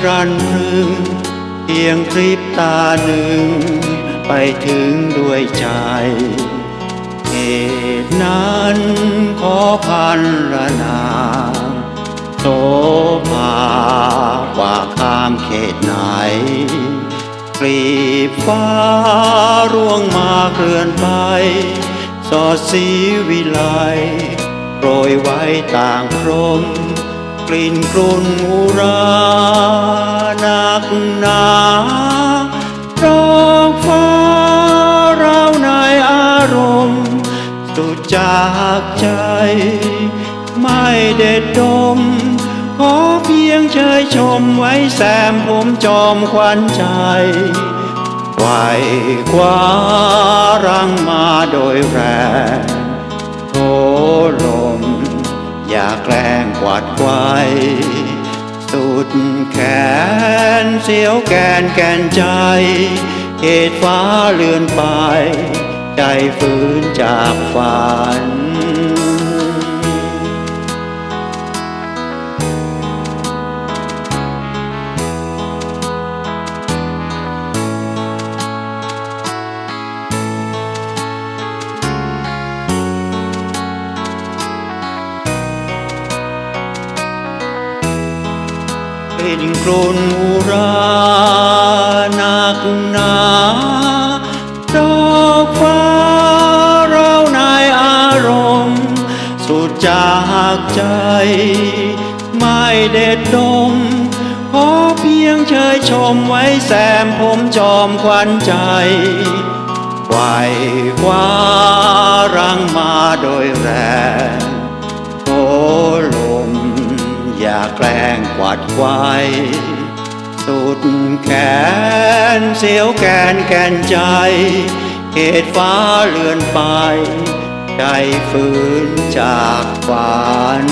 ครันพรึงเพียงพริบตาหนึ่ง ไปถึงด้วยใจ เหตุนั้นขอพันละนาโสภาว่าข้ามเขตไหนกลีบฟ้าร่วงมาเคลื่อนไปสอดสีวิไลโรยไว้ต่างพรมกลิ่นกลุ่นอุรา สุดจากใจ ไม่เด็ดดม ขอเพียงเชยชมไว้แซมผมจอมขวัญใจไหวคว้ารังมาโดยแรงโถลม อย่าแกล้งกวาดไว้สุดแขนเสียวแกนแกนใจเขตฟ้าเลื่อนไป ใจฟื้นจากฝัน เป็นกลุ่นอุรา จากใจ ไม่เด็ดดม ขอเพียงเชยชมไว้แซมผมจอมขวัญใจไหวคว้ารังมาโดยแรงโอลม อย่าแกล้งกวาดไว้สุดแขนเสียวแกนแกนใจ เหตุฟ้าเลื่อนไป ใจฟื้นจากฝัน